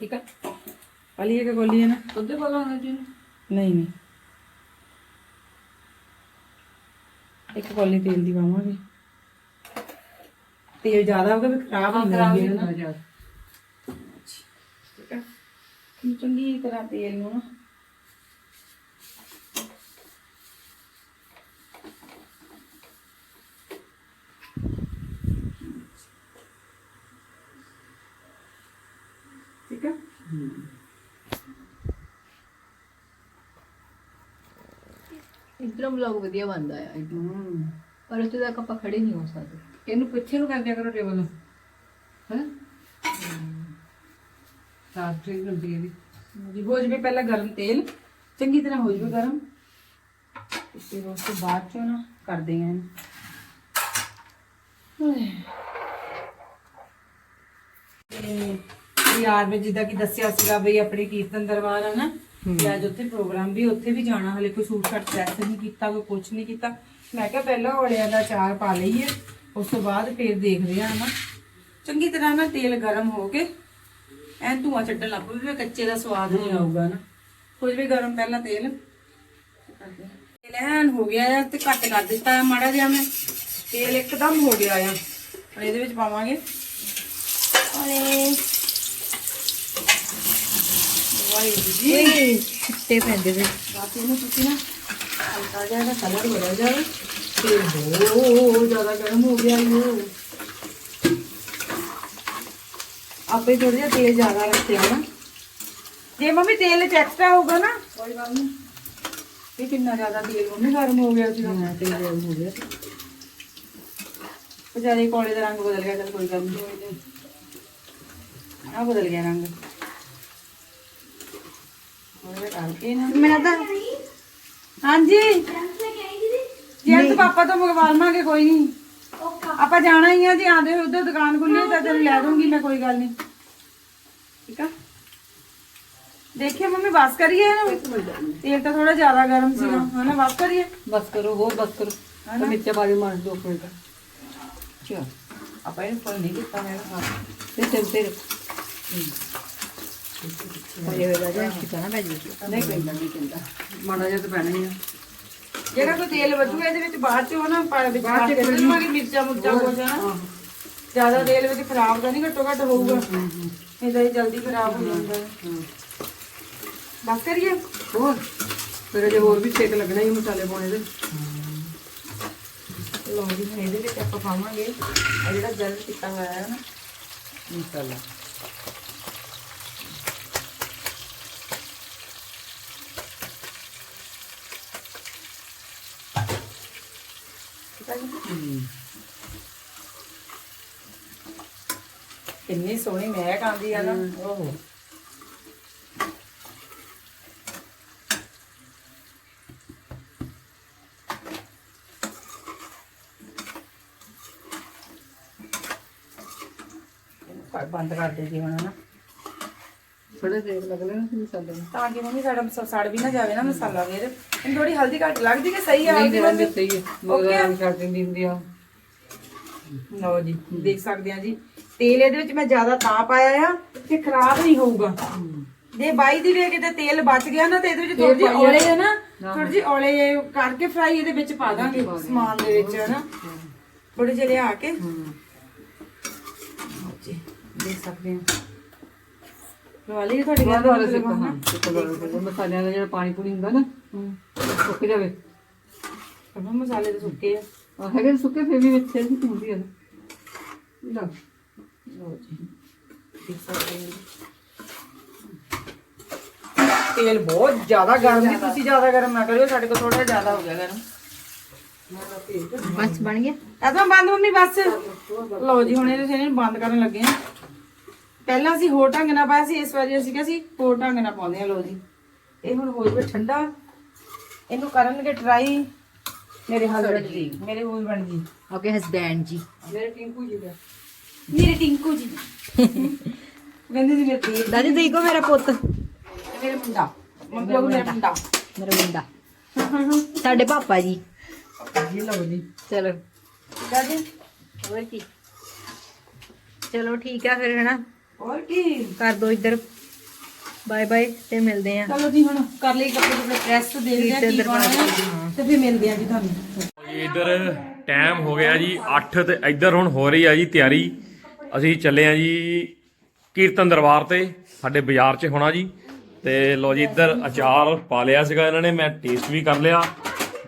ਠੀਕ ਆ ਵਾਲੀ ਇੱਕ ਗੋਲੀ ਹੈ ਨਾ ਦੁੱਧ ਪਾਉਣਾ ਜੀ ਨਹੀਂ ਨਹੀਂ ਇੱਕ ਗੋਲੀ ਤੇਲ ਦੀ ਪਾਵਾਂਗੇ ਤੇਲ ਜ਼ਿਆਦਾ ਹੋਗਾ ਵੀ ਖਰਾਬ ਹੋ ਜਾਣਗੇ ਨਾ ਠੀਕ ਆ ਹੁਣ ਚੰਗੀ ਤਰ੍ਹਾਂ ਤੇਲ ਨੂੰ ਠੀਕ ਆ ਇਧਰੋਂ ਵਲੌਗ ਵਧੀਆ ਬਣਦਾ ਆ ਇੱਧਰੋਂ। ਪਰ ਉੱਥੇ ਤੱਕ ਆਪਾਂ ਖੜੇ ਨਹੀਂ ਹੋ ਸਕਦੇ। ਇਹਨੂੰ ਪਿੱਛੇ ਨੂੰ ਕਰ ਦਿਆ ਕਰੋ ਟੇਬਲ ਨੂੰ। ਹੈ? ਸਾਫ਼ ਠੀਕ ਹੁੰਦੀ ਹੈ ਵੀ ਜੀ ਹੋ ਜਵੇ ਪਹਿਲਾਂ ਗਰਮ ਤੇਲ। ਚੰਗੀ ਤਰ੍ਹਾਂ ਹੋ ਜਵੇ ਗਰਮ। ਤੇ ਫਿਰ ਉਸ ਤੋਂ ਬਾਅਦ ਚੋਂ ਨਾ ਕਰਦੇ ਆਂ ਇਹਨੂੰ। ਯਾਰ ਮੈਂ ਜਿੱਦਾਂ ਕਿ ਦੱਸਿਆ ਸੀਗਾ ਬਈ ਆਪਣੇ ਕੀਰਤਨ ਦਰਬਾਰ ਆ ਨਾ ਤੇ ਅੱਜ ਉੱਥੇ ਪ੍ਰੋਗਰਾਮ ਵੀ ਉੱਥੇ ਵੀ ਜਾਣਾ ਹਲੇ ਕੋਈ ਸੂਟ ਸ਼ਰਟ ਪ੍ਰੈਸ ਨਹੀਂ ਕੀਤਾ ਕੋਈ ਕੁਝ ਨਹੀਂ ਕੀਤਾ। ਮੈਂ ਕਿਹਾ ਪਹਿਲਾਂ ਔਲਿਆਂ ਦਾ ਚਾਰ ਪਾ ਲਈਏ ਉਸ ਤੋਂ ਬਾਅਦ ਫਿਰ ਦੇਖਦੇ ਆ ਨਾ। ਚੰਗੀ ਤਰ੍ਹਾਂ ਨਾ ਤੇਲ ਗਰਮ ਹੋ ਕੇ ਐਨ ਧੂਆਂ ਛੱਡਣ ਲੱਗ ਪਵੇ ਵੀ ਕੱਚੇ ਦਾ ਸਵਾਦ ਨਹੀਂ ਆਊਗਾ ਨਾ। ਕੁਝ ਵੀ ਗਰਮ ਪਹਿਲਾਂ ਤੇਲ। ਤੇਲ ਐਨ ਹੋ ਗਿਆ ਆ ਤੇ ਘੱਟ ਕਰ ਦਿੱਤਾ ਆ ਮਾੜਾ ਜਿਹਾ ਮੈਂ। ਤੇਲ ਇੱਕਦਮ ਹੋ ਗਿਆ ਆ। ਹੁਣ ਇਹਦੇ ਵਿੱਚ ਪਾਵਾਂਗੇ। ਔਰੇ ਵਾਹਿਗੁਰੂ ਜੀ ਛਿੱਟੇ ਪੈਂਦੇ ਵੇ ਬਾਕੀ ਇਹਨੂੰ ਤੁਸੀਂ ਨਾ ਹਲਕਾ ਜਿਹਾ ਇਹਦਾ ਕਲਰ ਹੋ ਜਾਵੇ ਤੇ ਬਹੁਤ ਜ਼ਿਆਦਾ ਗਰਮ ਹੋ ਗਿਆ ਇਹ ਆਪੇ ਥੋੜਾ ਜਿਹਾ ਤੇਲ ਜ਼ਿਆਦਾ ਰੱਖਿਆ ਨਾ ਜੇ ਮੰਮੀ ਤੇਲ ਚ ਐਕਸਟਰਾ ਹੋਊਗਾ ਨਾ ਕੋਈ ਗੱਲ ਨਹੀਂ ਇਹ ਕਿੰਨਾ ਜ਼ਿਆਦਾ ਤੇਲ ਮੰਮੀ ਗਰਮ ਹੋ ਗਿਆ ਸੀ ਹਾਂ ਤੇਲ ਗਰਮ ਹੋ ਗਿਆ ਵਿਚਾਰੇ ਕੋਲੇ ਦਾ ਰੰਗ ਬਦਲ ਗਿਆ ਤਾਂ ਹਾਂਜੀ। ਜੇ ਤਾਂ ਪਾਪਾ ਤੋਂ ਮੰਗਵਾ ਲਵਾਂਗੇ ਕੋਈ ਨਹੀਂ ਆਪਾਂ ਜਾਣਾ ਹੀ ਆ ਜੀ ਆਂਦੇ ਹੋਏ ਉਧਰ ਦੁਕਾਨ ਖੁੱਲੀ ਹੈ ਤਾਂ ਤੈਨੂੰ ਲੈ ਦੂੰਗੀ ਮੈਂ ਕੋਈ ਗੱਲ ਨਹੀਂ ਠੀਕ ਆ? ਦੇਖਿਓ ਮੰਮੀ ਬਸ ਕਰੀਏ ਇਹਨੂੰ ਤੇਲ ਤਾਂ ਥੋੜਾ ਜ਼ਿਆਦਾ ਗਰਮ ਸੀਗਾ ਹਨਾ ਬਸ ਕਰੀਏ? ਬਸ ਕਰੋ ਹੋਰ ਬਸ ਕਰੋ। ਮਿਰਚਾ ਬਾਰੀ ਮਾਰ ਦੋ ਮਿੰਟ। ਚਲ ਆਪਾਂ ਇਹਨੂੰ ਫੋਨ ਨਹੀਂ ਕੀਤਾ ਮੈਂ ਤੇ ਚੱਲ ਤੇ ਹੋਏ ਹੋਏ ਰਾਜਾ ਕਿਤਾ ਨਾ ਭਾਜੀ ਨਹੀਂ ਪੈਂਦਾ ਨਹੀਂ ਪੈਂਦਾ ਮਾੜਾ ਜਿਹਾ ਤਾਂ ਪੈਣਾ ਹੀ ਆ। ਜਿਹੜਾ ਕੋਈ ਤੇਲ ਵਧੂਗਾ ਇਹਦੇ ਵਿੱਚ ਬਾਅਦ ਚ ਨਾ ਪਾ ਵਿੱਚ ਪਾ ਕੇ ਦੇਵਾਂਗੇ ਮਿਰਚਾਂ ਮੁਰਚਾਂ ਹੋ। ਜਾਣਾ ਜ਼ਿਆਦਾ ਤੇਲ ਵਿੱਚ ਖਰਾਬ ਤਾਂ ਨਹੀਂ ਘੱਟੋ ਘੱਟ ਹੋਊਗਾ। ਇਹਦਾ ਹੀ ਜਲਦੀ ਖਰਾਬ ਹੋ ਜਾਂਦਾ। ਬਸ ਕਰੀਏ? ਹੋਰ? ਫਿਰ ਜੇ ਹੋਰ ਵੀ ਛੇਕ ਲੱਗਣਾ ਹੀ ਮਸਾਲੇ ਪਾਉਣੇ ਦੇ। ਲਓ ਜੀ ਹੁਣ ਇਹਦੇ ਵਿੱਚ ਆਪਾਂ ਪਾਵਾਂਗੇ। ਆ ਜਿਹੜਾ ਜਲ ਕੀਤਾ ਹੋਇਆ ਹੈ ਨਾ। ਮਸਾਲਾ। ਠੀਕ ਜੀ ਸੋਹਣੀ ਮਹਿਕ ਆਉਂਦੀ ਆ ਨਾ। ਓਹੋ। ਬੰਦ ਕਰ ਦੇ ਜੀ ਹੁਣ ਨਾ ਥੋੜਾ ਦੇਰ ਲੱਗ ਲੈਣਾ ਸੀ ਮਸਾਲੇ ਨੂੰ। ਤਾਂ ਕਿ ਮੰਮੀ ਸਾਡਾ ਮਸਾ- ਸੜ ਵੀ ਨਾ ਜਾਵੇ ਨਾ ਮਸਾਲਾ ਫਿਰ। ਇਹਨੂੰ ਥੋੜੀ ਹਲਦੀ ਘੱਟ ਲੱਗਦੀ ਕਿ ਸਹੀ ਆ ਨਹੀਂ ਹਲਦੀ ਦੇਣਾ ਮੰਮੀ? ਸਹੀ ਹੈ Okay ਆ? ਮਗਰ ਛੱਡ ਦਿੰਦੀ ਹੁੰਦੀ ਆ। ਲਓ ਜੀ ਦੇਖ ਸਕਦੇ ਆ ਜੀ। ਤੇਲ ਇਹਦੇ ਵਿੱਚ ਮੈਂ ਜ਼ਿਆਦਾ ਤਾਂ ਪਾਇਆ ਆ ਕਿ ਖਰਾਬ ਨਹੀਂ ਹੋਊਗਾ। ਜੇ ਬਾਈ ਦੀ ਵੇ ਕਿਤੇ ਤੇਲ ਬਚ ਗਿਆ ਨਾ ਤੇ ਇਹਦੇ ਵਿੱਚ ਥੋੜੀ ਜਿਹੀ ਔਲੇ ਹੈ ਨਾ ਥੋੜੀ ਜਿਹੀ ਔਲੇ ਕਰਕੇ ਫਰਾਈ ਇਹਦੇ ਵਿੱਚ ਪਾ ਦਾਂਗੇ ਸਮਾਨ ਦੇ ਵਿੱਚ ਹੈ ਨਾ ਥੋੜੇ ਜਿਹੇ ਲਿਆ ਕੇ। ਲਓ ਜੀ ਦੇਖ ਸਕਦੇ ਆ। ਲਵਾ ਲਈ ਤੁਹਾਡੀ ਗੱਲ ਵਾਲਾ ਸਿੱਕਾ ਹਾਂ ਸਿੱਕਾ ਵਾਲਾ ਸਿੱਕਾ। ਮਸਾਲਿਆਂ ਦਾ ਜਿਹੜਾ ਪਾਣੀ ਪੂਣੀ ਹੁੰਦਾ ਨਾ ਸੁੱਕ ਜਾਵੇ। ਮਸਾਲੇ ਤਾਂ ਸੁੱਕੇ ਆ। ਆ ਹੈਗੇ ਤਾਂ ਸੁੱਕੇ ਫੇਰ ਵੀ ਵਿੱਚ ਤੇਲ ਵੀ ਹੁੰਦੀ ਆ। ਨਾ ਲਓ। ਲਓ ਜੀ। ਦੇਖ ਸਕਦੇ ਆ ਤੇਲ ਬਹੁਤ ਜ਼ਿਆਦਾ ਗਰਮ ਜੀ ਤੁਸੀਂ ਜ਼ਿਆਦਾ ਗਰਮ ਨਾ ਕਰਿਓ ਸਾਡੇ ਕੋਲ ਥੋੜਾ ਜ਼ਿਆਦਾ ਹੋ ਗਿਆ ਗਰਮ। ਬਸ ਬਣ ਗਿਆ। ਐਦਾਂ ਬੰਦ ਮੰਮੀ ਬਸ। ਲਓ ਜੀ ਹੁਣ ਇਹਦੇ ਇਹਨੂੰ ਬੰਦ ਕਰਨ ਲੱਗੇ ਆ। ਪਹਿਲਾਂ ਅਸੀਂ ਹੋਰ ਢੰਗ ਨਾਲ ਪਾਇਆ ਸੀ ਇਸ ਵਾਰੀ ਅਸੀਂ ਕਿਹਾ ਸੀ ਹੋਰ ਢੰਗ ਨਾਲ ਪਾਉਂਦੇ ਆ ਲਓ ਜੀ। ਇਹ ਹੁਣ ਹੋ ਜਾਵੇ ਠੰਡਾ। ਇਹਨੂੰ ਕਰਨਗੇ ਟਰਾਈ ਮੇਰੇ ਹਸਬੰਡ ਜੀ ਮੇਰੇ ਹਸਬੰਡ ਜੀ। ਓਕੇ ਹਸਬੈਂਡ ਜੀ। ਮੇਰੇ ਟਿੰਕੂ ਜੀ ਦਾ। ਮੇਰੇ ਟਿੰਕੂ ਜੀ ਕਹਿੰਦੇ ਸੀ ਮੇਰੇ ਦਾਦੀ ਦੇਖੋ ਮੇਰਾ ਪੁੱਤ। ਮੇਰੇ ਮੁੰਡਾ। ਮੰਮੀ ਉਹ ਮੇਰਾ ਮੁੰਡਾ। ਮੇਰਾ ਮੁੰਡਾ। ਸਾਡੇ ਪਾਪਾ ਜੀ। ਜੀ ਲਓ ਜੀ। ਚਲੋ। ਦਾਦੀ। ਹੋਰ ਕੀ। ਚਲੋ ਠੀਕ ਆ ਫਿਰ ਹਨਾ? ਹੋਰ ਕੀ? ਕਰ ਦੋ ਇੱਧਰ। ਬਾਏ ਬਾਏ ਤੇ ਮਿਲਦੇ ਆ। ਚਲੋ ਜੀ ਹੁਣ ਕਰ ਲਈ ਕੱਪੜੇ ਕੱਪੜੇ ਪ੍ਰੈਸ ਦੇਖਦੇ ਆ ਕੀ ਬਣਾਇਆ ਤੇ ਫਿਰ ਮਿਲਦੇ ਆ ਜੀ ਤੁਹਾਨੂੰ। ਜੀ ਇੱਧਰ ਟਾਈਮ ਹੋ ਗਿਆ ਜੀ 8 ਤੇ ਇੱਧਰ ਹੁਣ ਹੋ ਰਹੀ ਆ ਜੀ ਤਿਆਰੀ। ਅਸੀਂ ਚੱਲੇ ਆ ਜੀ ਕੀਰਤਨ ਦਰਬਾਰ ਤੇ ਸਾਡੇ ਬਾਜ਼ਾਰ 'ਚ ਹੋਣਾ ਜੀ। ਤੇ ਲੋ ਜੀ ਇੱਧਰ ਅਚਾਰ ਪਾ ਲਿਆ ਸੀਗਾ ਇਹਨਾਂ ਨੇ ਮੈਂ ਟੇਸਟ ਵੀ ਕਰ ਲਿਆ।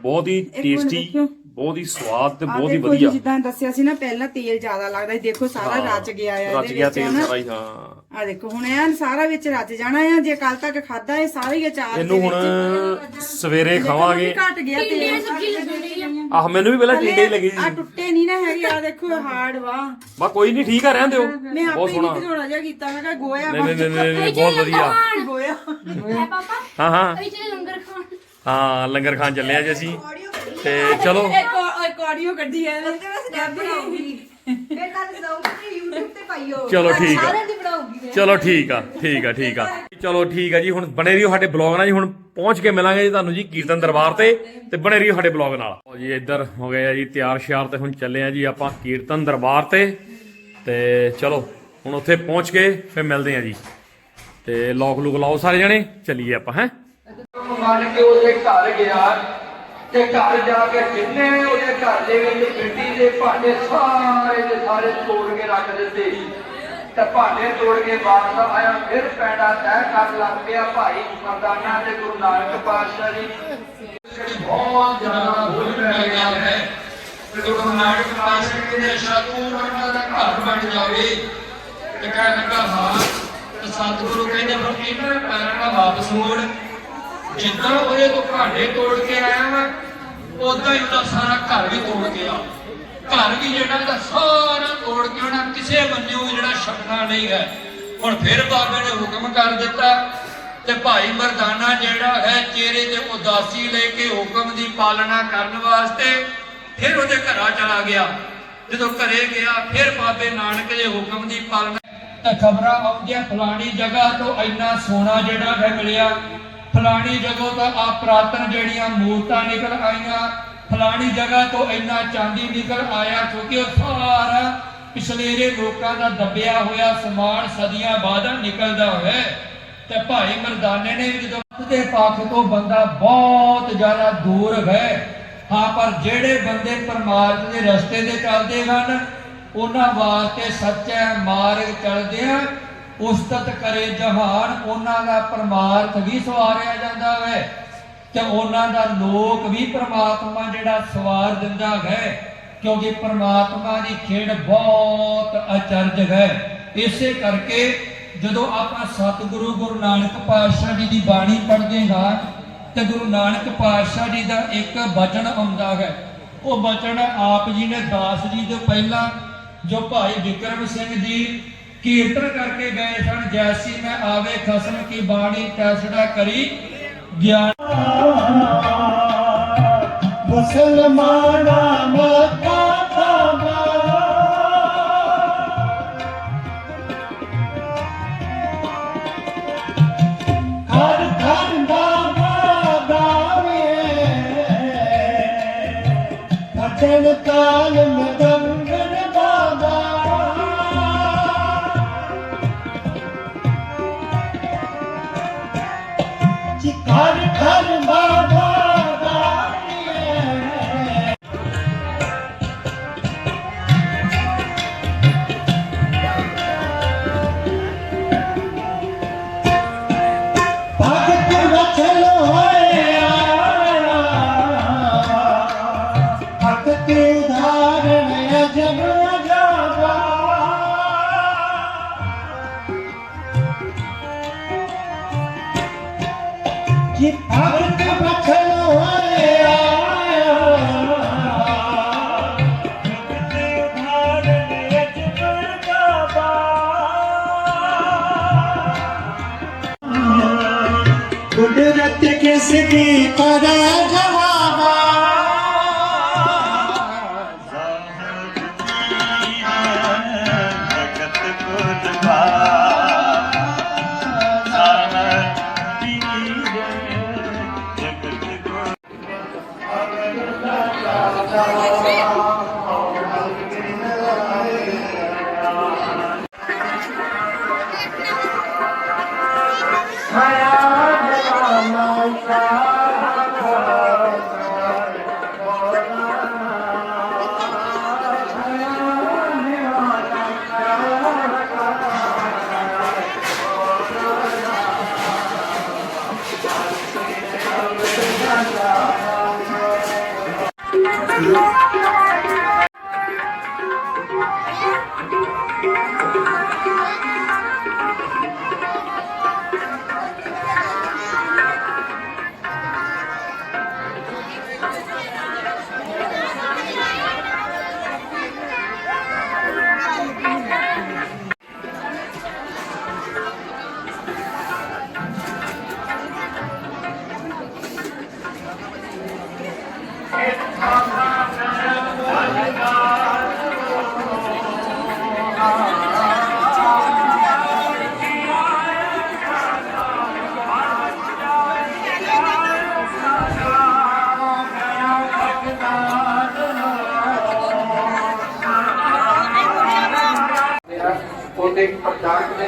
ਬਹੁਤ ਹੀ ਟੇਸਟੀ ਬਹੁਤ ਹੀ ਸਵਾਦ ਤੇ ਬਹੁਤ ਹੀ ਵਧੀਆ। ਜਿੱਦਾਂ ਦੱਸਿਆ ਸੀ ਨਾ ਪਹਿਲਾਂ ਤੇਲ ਜ਼ਿਆਦਾ ਲੱਗਦਾ ਸੀ। ਦੇਖੋ ਸਾਰਾ ਰਚ ਗਿਆ ਆ ਰਚ ਗਿਆ ਤੇਲ। ਸਾਰਾ ਹੀ ਹਾਂ। ਆ ਦੇਖੋ ਹੁਣ ਇਹ ਸਾਰਾ ਵਿੱਚ ਰਚ ਜਾਣਾ ਆ। ਜੇ ਕੱਲ ਤੱਕ ਖਾਦਾ ਇਹ ਸਾਰਾ ਹੀ ਅਚਾਰ ਇਹਨੂੰ ਹੁਣ ਸਵੇਰੇ ਖਾਵਾਂਗੇ। ਘਟ ਗਿਆ ਤੇਲ। ਆਹ ਮੈਨੂੰ ਵੀ ਪਹਿਲਾਂ ਟਿੰਡੇ ਹੀ ਲੱਗੀ ਆ ਸੀ ਟੁੱਟੇ ਨਹੀਂ ਨਾ ਹੈਗੇ ਆ ਦੇਖੋ ਹਾਰਡ ਵਾ। ਬਾ ਕੋਈ ਨਹੀਂ ਠੀਕ ਆ ਰਹਿਣ ਦਿਓ। ਮੈਂ ਬਹੁਤ ਸੋਹਣਾ। ਨਹੀਂ ਥੋੜਾ ਜਿਹਾ ਕੀਤਾ ਮੈਂ ਕਿਹਾ ਗੋਇਆ ਨਹੀਂ ਨਹੀਂ ਨਹੀਂ ਨਹੀਂ, ਬਹੁਤ ਵਧੀਆ। ਗੋਇਆ। ਹੈ ਪਾਪਾ ਹਾਂ ਹਾਂ। ਅਈ ਚਲੇ ਲੰਗਰ ਖਾਣ। ਹਾਂ ਲੰਗਰ ਖਾਣ ਚੱਲੇ ਆ ਜੀ ਅਸੀਂ। ਤੇ ਚਲੋ। ਇੱਕ ਇੱਕ ਆਡੀਓ ਕੱਢੀ ਹੈ। ਬਣਾਉਗੀ ਫੇਰ ਕੱਲ ਜਾਊਂਗੀ YouTube ਤੇ ਪਾਈਓ ਚਲੋ ਠੀਕ ਆ। ਦੀ ਬਣਾਉਗੀ ਚਲੋ ਠੀਕ ਆ ਠੀਕ ਆ ਠੀਕ ਆ। ਚਲੋ ਠੀਕ ਆ ਜੀ ਹੁਣ ਬਣੇ ਰਹੀਓ ਸਾਡੇ ਬਲੌਗ ਨਾਲ ਜੀ। ਹੁਣ ਪਹੁੰਚ ਕੇ ਮਿਲਾਂਗੇ ਜੀ ਤੁਹਾਨੂੰ ਜੀ ਕੀਰਤਨ ਦਰਬਾਰ ਤੇ ਤੇ ਬਣੇ ਰਹੀਓ ਸਾਡੇ ਬਲੌਗ ਨਾਲ। ਲਓ ਜੀ ਇੱਧਰ ਹੋ ਗਏ ਆ ਜੀ ਤਿਆਰ ਸ਼ਿਆਰ ਤੇ ਹੁਣ ਚੱਲੇ ਆ ਜੀ ਆਪਾਂ ਕੀਰਤਨ ਦਰਬਾਰ ਤੇ। ਤੇ ਚਲੋ ਹੁਣ ਉੱਥੇ ਪਹੁੰਚ ਕੇ ਫਿਰ ਮਿਲਦੇ ਆ ਜੀ। ਤੇ ਲੋਕ ਲੁਕ ਲਾਓ ਸਾਰੇ ਜਣੇ ਚੱਲੀਏ ਆਪਾਂ ਹੈ। ਮੰਨ ਕੇ ਉਹਦੇ ਘਰ ਗਿਆ। ਤੇ ਘਰ ਜਾ ਕੇ ਜਿੰਨੇ ਉਹਦੇ ਘਰ ਦੇ ਵਿੱਚ ਮਿੱਟੀ ਦੇ ਭਾਂਡੇ ਸਾਰੇ ਦੇ ਸਾਰੇ ਤੋੜ ਕੇ ਰੱਖ ਦਿੱਤੇ। ਤੇ ਭਾਂਡੇ ਤੋੜ ਕੇ ਵਾਪਸ ਆਇਆ, ਫਿਰ ਪੈਂਡਾ ਤੈਅ ਕਰ ਲੱਗ ਪਿਆ ਭਾਈ ਮਰਦਾਨਾ ਤੇ ਗੁਰੂ ਨਾਨਕ ਪਾਤਸ਼ਾਹ ਜੀ। ਬਹੁਤ ਜ਼ਿਆਦਾ ਭੁੱਲ ਪੈ ਗਿਆ ਹੈ। ਤੇ ਗੁਰੂ ਨਾਨਕ ਪਾਤਸ਼ਾਹ ਜੀ ਦੇ ਸ਼ਾਤੂ ਉਹਨਾਂ ਦਾ ਘਰ ਬਣ ਜਾਵੇ। ਤੇ ਕਹਿਣ ਲੱਗਾ, ਹਾਂ, ਤੇ ਸਤਿਗੁਰੂ ਕਹਿੰਦੇ ਫਿਰ ਇਹਨਾਂ ਪੈਰਾਂ ਨਾਲ ਵਾਪਸ ਮੋੜ। ਜਿੱਦਾਂ ਉਹਦੇ ਤੋਂ ਭਾਂਡੇ ਤੋੜ ਕੇ ਆਇਆ ਮੈਂ ਉਦਾਂ ਹੀ ਉਹਦਾ ਸਾਰਾ ਘਰ ਵੀ ਤੋੜ ਕੇ ਘਰ ਵੀ ਜਿਹੜਾ ਦਾ ਸਾਰਾ ਤੋੜ ਕੇ ਉਹਨਾਂ ਕਿਸੇ ਬੰਨਿਓ ਜਿਹੜਾ ਛੱਡਣਾ ਨਹੀਂ ਹੈ। ਹੁਣ ਫਿਰ ਬਾਬੇ ਨੇ ਹੁਕਮ ਕਰ ਦਿੱਤਾ ਤੇ ਭਾਈ ਮਰਦਾਨਾ ਜਿਹੜਾ ਹੈ, ਚਿਹਰੇ ਤੇ ਉਦਾਸੀ ਲੈ ਕੇ ਹੁਕਮ ਦੀ ਪਾਲਣਾ ਕਰਨ ਵਾਸਤੇ ਫਿਰ ਉਹਦੇ ਘਰਾਂ ਚਲਾ ਗਿਆ। ਜਦੋਂ ਘਰੇ ਗਿਆ, ਫਿਰ ਬਾਬੇ ਨਾਨਕ ਦੇ ਹੁਕਮ ਦੀ ਪਾਲਣਾ ਤਾਂ ਖਬਰਾਂ ਆਉਂਦੀਆਂ, ਫਲਾਣੀ ਜਗ੍ਹਾ ਤੋਂ ਇੰਨਾ ਸੋਨਾ ਜਿਹੜਾ ਹੈ ਮਿਲਿਆ। ਫਲਾਣੀ ਜਗ੍ਹਾ ਤੋਂ ਆ ਪ੍ਰਾਤਨ ਜਿਹੜੀਆਂ ਮੂਰਤਾਂ ਨਿਕਲ ਆਈਆਂ, ਫਲਾਣੀ ਜਗ੍ਹਾ ਤੋਂ ਇੰਨਾ ਚਾਂਦੀ ਨਿਕਲ ਆਇਆ ਕਿਉਂਕਿ ਉਹ ਸਾਰਾ ਪਿਛਲੇਰੇ ਲੋਕਾਂ ਦਾ ਦੱਬਿਆ ਹੋਇਆ ਸਮਾਨ ਸਦੀਆਂ ਬਾਅਦ ਨਿਕਲਦਾ ਹੈ। ਤੇ ਭਾਈ ਮਰਦਾਨੇ ਨੇ ਜਦੋਂ ਦੇ ਪੱਖ ਤੋਂ ਬੰਦਾ ਬਹੁਤ ਜ਼ਿਆਦਾ ਦੂਰ ਹੈ, ਹਾਂ, ਪਰ ਜਿਹੜੇ ਬੰਦੇ ਪਰਮਾਰਥ ਦੇ ਰਸਤੇ ਤੇ ਚੱਲਦੇ ਹਨ, ਉਹਨਾਂ ਵਾਸਤੇ ਸੱਚਾ ਮਾਰਗ ਚੱਲਦੇ ਆ। ਉਸਤਤ ਕਰੇ ਜਹਾਨ, ਉਹਨਾਂ ਦਾ ਪਰਮਾਰਥ ਵੀ ਸਵਾਰਿਆ ਜਾਂਦਾ ਹੈ ਤੇ ਉਹਨਾਂ ਦਾ ਲੋਕ ਵੀ ਪ੍ਰਮਾਤਮਾ ਜਿਹੜਾ ਸਵਾਰ ਦਿੰਦਾ ਹੈ ਕਿਉਂਕਿ ਪ੍ਰਮਾਤਮਾ ਦੀ ਖੇਡ ਬਹੁਤ ਅਚਰਜ ਹੈ। ਇਸੇ ਕਰਕੇ ਜਦੋਂ ਆਪਾਂ ਸਤਿਗੁਰੂ ਗੁਰੂ ਨਾਨਕ ਪਾਤਸ਼ਾਹ ਜੀ ਦੀ ਬਾਣੀ ਪੜ੍ਹਦੇ ਹਾਂ, ਤੇ ਗੁਰੂ ਨਾਨਕ ਪਾਤਸ਼ਾਹ ਜੀ ਦਾ ਇੱਕ ਬਚਨ ਆਉਂਦਾ ਹੈ। ਉਹ ਬਚਨ ਆਪ ਜੀ ਨੇ ਦਾਸ ਜੀ ਤੋਂ ਪਹਿਲਾਂ ਜੋ ਭਾਈ ਵਿਕਰਮ ਸਿੰਘ ਜੀ ਕੀਰਤਨ ਕਰਕੇ ਗਏ ਸਨ। ਜੈਸੀ ਮੈਂ ਆਵੇ ਖਸਮ ਕੀ ਬਾਣੀ ਤੈਸੜਾ ਕਰੀ। ਗਿਆਨ ਮੁਸਲਮਾਨਾ ਮੱਕਾ ਖਾਵਾ ਹਰ ਹਰ ਬਾਬਾ ਗਾਵੇ ਫਟਣ ਕਾਲ ਮਦੰਗਨ 안 되고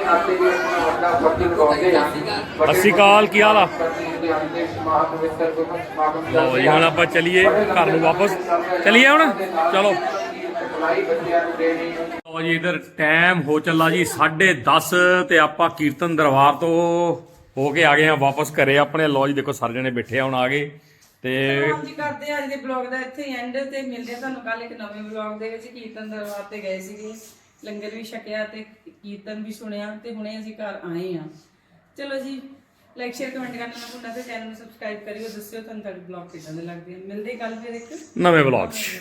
ਨਾਤੇ ਵੀ ਆਪਣਾ ਵੱਡਾ ਫਰਜ਼ ਨਿਭਾਉਂਦੇ ਹਾਂ। ਸਤਿ ਸ਼੍ਰੀ ਅਕਾਲ, ਕੀ ਹਾਲ ਆ? ਲਓ ਜੀ ਹੁਣ ਆਪਾਂ ਚੱਲੀਏ ਘਰ ਨੂੰ ਵਾਪਸ। ਚੱਲੀਏ ਹੁਣ? ਚਲੋ। ਲਓ ਜੀ ਇਧਰ ਟਾਈਮ ਹੋ ਚੱਲਾ ਜੀ 10:30 ਤੇ ਆਪਾਂ ਕੀਰਤਨ ਦਰਬਾਰ ਤੋਂ ਹੋ ਕੇ ਆ ਗਏ ਆ ਵਾਪਸ ਘਰੇ। ਆਪਣੇ ਲਓ ਜੀ ਦੇਖੋ ਸਾਰੇ ਜਣੇ ਬੈਠੇ ਆ ਹੁਣ ਆ ਗਏ। ਤੇ ਹਾਂਜੀ ਕਰਦੇ ਆ ਅੱਜ ਦੇ ਬਲੌਗ ਦਾ ਇੱਥੇ ਐਂਡ ਤੇ ਮਿਲਦੇ ਆ ਤੁਹਾਨੂੰ। ਕੱਲ ਇੱਕ ਨਵੇਂ ਬਲੌਗ ਦੇ ਵਿੱਚ ਕੀਰਤਨ ਦਰਬਾਰ ਤੇ ਗਏ ਸੀਗੇ। ਲੰਗਰ ਵੀ ਛਕਿਆ ਤੇ ਕੀਰਤਨ ਵੀ ਸੁਣਿਆ ਤੇ ਹੁਣੇ ਅਸੀਂ ਘਰ ਆਏ ਆ ਚਲੋ ਜੀ ਲਾਈਕ ਸ਼ੇਅਰ ਕਮੈਂਟ ਕਰਨਾ ਨਾ ਭੁੱਲਣਾ ਤੇ ਚੈਨਲ ਨੂੰ ਸਬਸਕ੍ਰਾਈਬ ਕਰਿਓ ਦੱਸਿਓ ਤੁਹਾਨੂੰ ਸਾਡੇ ਬਲੌਗ ਕਿਦਾਂ ਦੇ ਲੱਗਦੇ ਆ। ਮਿਲਦੇ ਕੱਲ ਫਿਰ ਇੱਕ ਨਵੇਂ ਵਲੌਗ 'ਚ।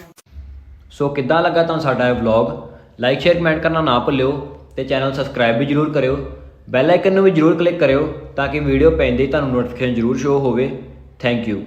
ਸੋ ਕਿੱਦਾਂ ਲੱਗਾ ਤੁਹਾਨੂੰ ਸਾਡਾ ਇਹ ਵਲੌਗ ਲਾਈਕ ਸ਼ੇਅਰ ਕਮੈਂਟ ਕਰਨਾ ਨਾ ਭੁੱਲਿਓ ਤੇ ਚੈਨਲ ਸਬਸਕ੍ਰਾਈਬ ਵੀ ਜਰੂਰ ਕਰਿਓ। ਬੈਲ ਆਈਕਨ ਨੂੰ ਵੀ ਜਰੂਰ ਕਲਿੱਕ ਕਰਿਓ ਤਾਂ ਕਿ ਵੀਡੀਓ ਪੈਂਦੇ ਹੀ ਤੁਹਾਨੂੰ ਨੋਟੀਫਿਕੇਸ਼ਨ ਜਰੂਰ ਸ਼ੋ ਹੋਵੇ। Thank you